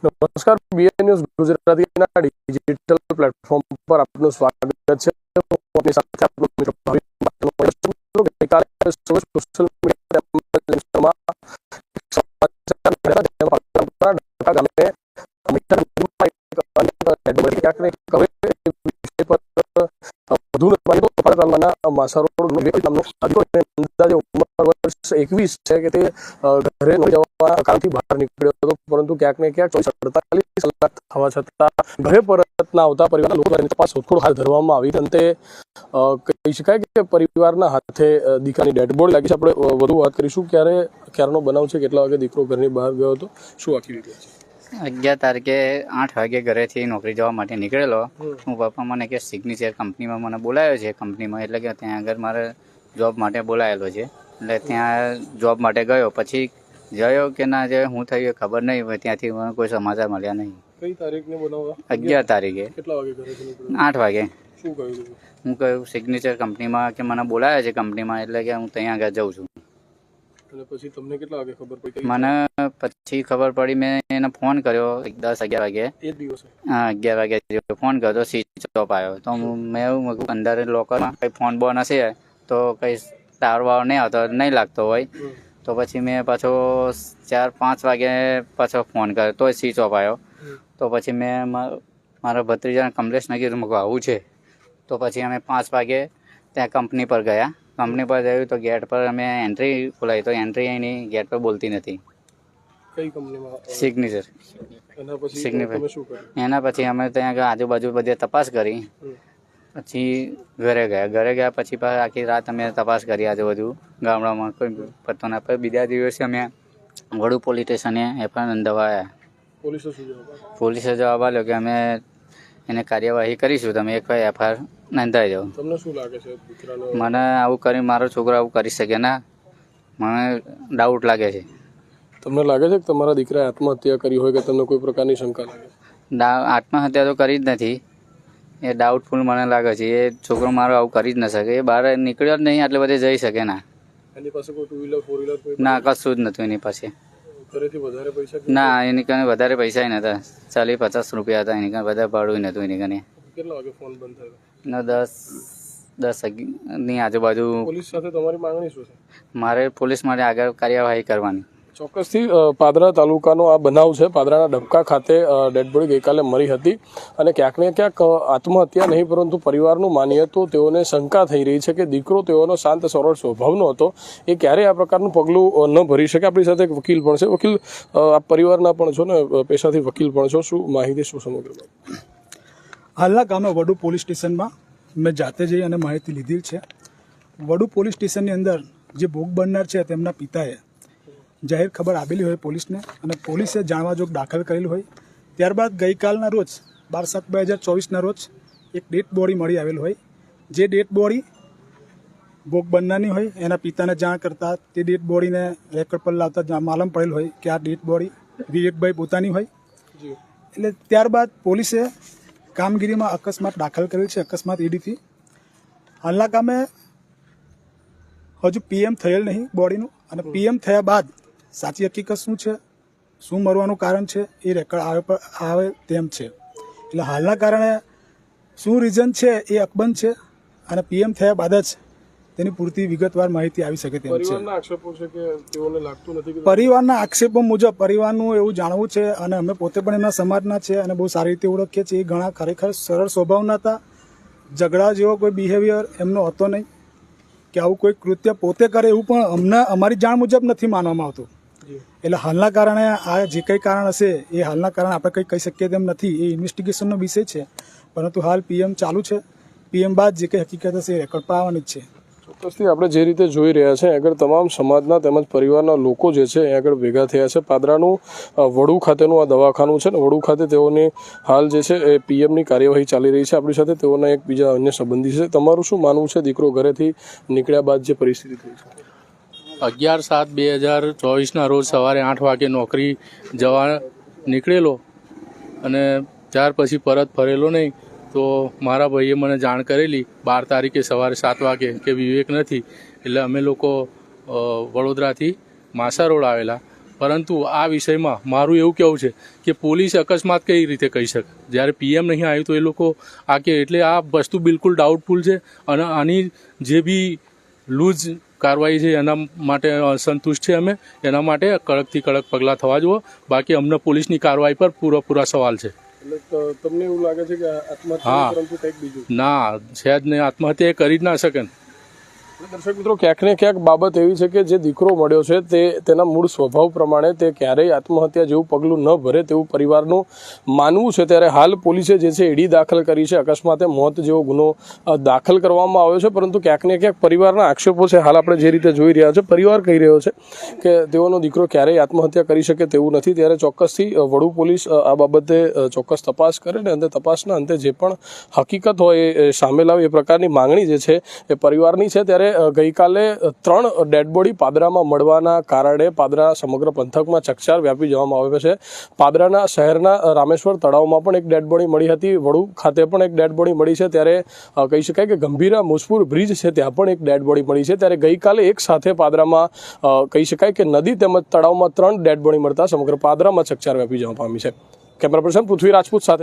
નમસ્કાર BN news ગુજરાતીના digital platform પર આપનું સ્વાગત છે. આપની સાથે આપનો મિત્ર ગઈકાલે સોશિયલ મીડિયા ગામે ઇન્સ્ટામાં એક પરંતુ ક્યાંક ને ક્યાંક થવા છતાં ઘરે પરત ના આવતા પરિવારના લોકો તપાસ શોધખોળ હાથ ધરવામાં આવી અંતે કહી શકાય કે પરિવારના હાથે દીકરાની ડેડ લાગી છે. આપણે વધુ વાત કરીશું ક્યારે, ક્યારનો બનાવ છે, કેટલા વાગે દીકરો ઘરની બહાર ગયો હતો, શું આખી વિગત અગિયાર તારીખે આઠ વાગે ઘરેથી નોકરી જવા માટે નીકળેલો. હું પપ્પા મને કે સિગ્નેચર કંપનીમાં મને બોલાયો છે. કંપનીમાં એટલે કે ત્યાં આગળ મારે જોબ માટે બોલાયેલો છે. એટલે ત્યાં જોબ માટે ગયો. પછી જયો કે ના જયો હું થયું ખબર નહીં. ત્યાંથી મને કોઈ સમાચાર મળ્યા નહીં. કઈ તારીખને બનાવવા અગિયાર તારીખે. કેટલા વાગે આઠ વાગે. શું કહ્યું હું કહ્યું સિગ્નેચર કંપનીમાં કે મને બોલાયા છે કંપનીમાં એટલે કે હું ત્યાં આગળ જઉં છું. પછી તમને કેટલા વાગે ખબર પડી? મને પછી ખબર પડી મેં એને ફોન કર્યો દસ અગિયાર વાગે. હા અગિયાર વાગે ફોન કર્યો તો સ્વિચ ઓફ આવ્યો. તો મેં એવું મૂક્યું અંદર લોકરમાં કંઈ ફોન બોન હશે? તો કંઈ ટાવર વાવર નહીં આવતો નહીં લાગતો હોય. તો પછી મેં પાછો ચાર પાંચ વાગે પાછો ફોન કર્યો. તોય સ્વિચ ઓફ આવ્યો. તો પછી મેં મારા ભત્રીજાને કમલેશને કીધું મેં આવું છે. તો પછી અમે પાંચ વાગે ત્યાં કંપની પર ગયા. કંપની પર જયું તો ગેટ પર અમે એન્ટ્રી ખોલાવી. તો એન્ટ્રી એની ગેટ પર બોલતી નથી. કઈ કંપનીમાં સિગ્નેચર એના પછી તમે શું કર્યું? એના પછી અમે ત્યાં આજુબાજુ બધે તપાસ કરી. પછી ઘરે ગયા. ઘરે ગયા પછી આખી રાત અમે તપાસ કરી આજુબાજુ ગામડામાં. કોઈ પત્તો ના બીજા દિવસે અમે વડુ પોલીસ સ્ટેશને એફઆઈઆર નોંધાવ્યા પોલીસે જવાબ આપ્યો? કે અમે એને કાર્યવાહી કરીશું. તમે એક વાર એફઆઈઆર તમને શું લાગે છે મને આવું કરી મારો છોકરો આવું કરી શકે ના? મને ડાઉટ લાગે છે. તમને લાગે છે કે તમારા દીકરાએ આત્મહત્યા કરી હોય કે તમને કોઈ પ્રકારની શંકા લાગે? ડા આત્મહત્યા તો કરી જ નથી. એ ડાઉટફુલ મને લાગે છે. એ છોકરો મારો આવું કરી જ ન શકે. એ બહાર નીકળ્યો જ નહીં આટલે બધે જઈ શકે ના. એની પાસે કોઈ ટુ વ્હીલર ફોર વ્હીલર કોઈ ના કશું જ નહોતું એની પાસે. વધારે પૈસા ના એની કને વધારે પૈસા નહોતા ચાલીસ પચાસ રૂપિયા હતા એની કને વધારે ભાડું નહોતું એની કને. કેટલા વાગે ફોન બંધ થયો? ના દસ દસની આજુબાજુ પોલીસ સાથે તમારી માંગણી શું છે? મારે પોલીસ માટે આગળ કાર્યવાહી કરવાની. ચોક્કસથી પાદરા તાલુકાનો આ બનાવ છે. પાદરાના ડબકા ખાતે ડેડબોડી ગઈકાલે મરી હતી અને ક્યાંક ને ક્યાંક આત્મહત્યા નહીં પરંતુ પરિવારનું માનીએ તો તેઓને શંકા થઈ રહી છે કે દીકરો તેઓનો શાંત, સરળ સ્વભાવનો હતો. એ ક્યારેય આ પ્રકારનું પગલું ન ભરી શકે. આપણી સાથે એક વકીલ પણ છે. વકીલ આ પરિવારના પણ છો ને? પેશાથી વકીલ પણ છો. શું માહિતી, શું સમગ્ર હાલના ગામે વડુ પોલીસ સ્ટેશનમાં મેં જાતે જઈ અને માહિતી લીધી છે. વડુ પોલીસ સ્ટેશનની અંદર જે ભોગ બનનાર છે તેમના પિતાએ જાહેર ખબર આપેલી હોય પોલીસને અને પોલીસે જાણવા જોગ દાખલ કરેલું હોય. ત્યારબાદ ગઈકાલના રોજ બાર સાત બે હજાર ચોવીસના રોજ એક ડેડ બોડી મળી આવેલ હોય. જે ડેડ બોડી ભોગ બનનારની હોય એના પિતાને જાણ કરતા તે ડેડ બોડીને રેકોર્ડ પર લાવતા માલમ પડેલ હોય કે આ ડેડ બોડી વિવેકભાઈ પોતાની હોય. એટલે ત્યારબાદ પોલીસે કામગીરીમાં અકસ્માત દાખલ કરેલ છે અકસ્માત ઈડીથી. હાલના કામે હજુ પીએમ થયેલ નહીં બોડીનું અને પીએમ થયા બાદ સાચી હકીકત શું છે? શું મરવાનું કારણ છે? એ રેકોર્ડ આવે આવે તેમ છે. એટલે હાલના કારણે શું રીઝન છે? એ અકબંધ છે અને પીએમ થયા બાદ જ તેની પૂરતી વિગતવાર માહિતી આવી શકે તેમ છે. પરિવારના આક્ષેપો મુજબ પરિવારનું એવું જાણવું છે અને અમે પોતે પણ એમના સમાજના છે અને બહુ સારી રીતે ઓળખીએ છીએ. એ ઘણા ખરેખર સરળ સ્વભાવના હતા. ઝઘડા જેવો કોઈ બિહેવિયર એમનો હતો નહીં. કે આવું કોઈ કૃત્ય પોતે કરે એવું પણ અમને અમારી જાણ મુજબ નથી માનવામાં આવતું. એટલે હાલના કારણે આ જે કંઈ કારણ હશે, એ હાલના કારણે આપણે કંઈ કહી શકીએ તેમ નથી. એ ઇન્વેસ્ટિગેશનનો વિષય છે. પરંતુ હાલ પીએમ ચાલુ છે. પીએમ બાદ જે કંઈ હકીકત હશે એ રેકોર્ડ પર આવવાની જ છે. ચોક્કસથી આપણે જે રીતે જોઈ રહ્યા છે, આગળ તમામ સમાજના તેમજ પરિવારના લોકો જે છે, એ આગળ ભેગા થયા છે. પાદરાનું વડુ ખાતેનું આ દવાખાનું છે ને, વડુ ખાતે તેઓની હાલ જે છે, એ પીએમની કાર્યવાહી ચાલી રહી છે. આપણી સાથે તેઓના એક બીજા અન્ય સંબંધી છે. તમારું શું માનવું છે? દીકરો ઘરેથી નીકળ્યા બાદ જે પરિસ્થિતિ થઈ છે? અગિયાર સાત બે હજાર ચોવીસના રોજ સવારે આઠ વાગે નોકરી જવા નીકળેલો અને ત્યાર પછી પરત ફરેલો નહીં, તો મારા ભાઈએ મને જાણ કરેલી બાર તારીખે સવારે સાત વાગે કે વિવેક નથી, એટલે અમે લોકો વડોદરાથી માસા રોડ આવેલા. પરંતુ આ વિષયમાં મારું એવું કહેવું છે કે પોલીસ અકસ્માત કઈ રીતે કહી શકે? જ્યારે પીએમ નહીં આવ્યું તો એ લોકો આ કે એટલે આ વસ્તુ બિલકુલ ડાઉટફુલ છે અને આની જે બી લૂઝ કાર્યવાહી છે એના માટે સંતુષ્ટ છે અમે. એના માટે કડકથી કડક પગલાં થવા જુઓ. બાકી અમને પોલીસની કાર્યવાહી પર પૂરેપૂરા સવાલ છે. તમને એવું લાગે છે કે આત્મહત્યા ના છે જ નહીં. આત્મહત્યા એ કરી જ ના શકે ને. દર્શક મિત્રો, ક્યાંક ને ક્યાંક બાબત એવી છે કે જે દીકરો મળ્યો છે, તે તેના મૂળ સ્વભાવ પ્રમાણે તે ક્યારેય આત્મહત્યા જેવું પગલું ન ભરે તેવું પરિવારનું માનવું છે. ત્યારે હાલ પોલીસે જે છે ઈડી દાખલ કરી છે. અકસ્માતે મોત જેવો ગુનો દાખલ કરવામાં આવ્યો છે. પરંતુ ક્યાંક ને ક્યાંક પરિવારના આક્ષેપો છે હાલ આપણે જે રીતે જોઈ રહ્યા છે. પરિવાર કહી રહ્યો છે કે તેઓનો દીકરો ક્યારેય આત્મહત્યા કરી શકે તેવું નથી. ત્યારે ચોક્કસથી વડુ પોલીસ આ બાબતે ચોક્કસ તપાસ કરે ને અંતે તપાસના અંતે જે પણ હકીકત હોય એ- સામે લાવે એ પ્રકારની માંગણી જે છે એ પરિવારની છે. ત્યારે ગઈકાલે ત્રણ ડેડ બોડી પાદરામાં મળવાના કારણે પાદરા સમગ્ર પંથકમાં ચકચાર વ્યાપી જવામાં આવ્યો છે. પાદરાના શહેરના રામેશ્વર તળાવમાં પણ એક ડેડ બોડી મળી હતી. વડુ ખાતે પણ એક ડેડ બોડી મળી છે. ત્યારે કહી શકાય કે ગંભીરા મુસપુર બ્રિજ છે, ત્યાં પણ એક ડેડ બોડી મળી છે. ત્યારે ગઈકાલે એક સાથે પાદરામાં કહી શકાય કે નદી તેમજ તળાવમાં ત્રણ ડેડ બોડી મળતા સમગ્ર પાદરામાં ચકચાર વ્યાપી જવા પામી છે. કેમેરા પર્સન પૃથ્વી રાજપૂત સાથે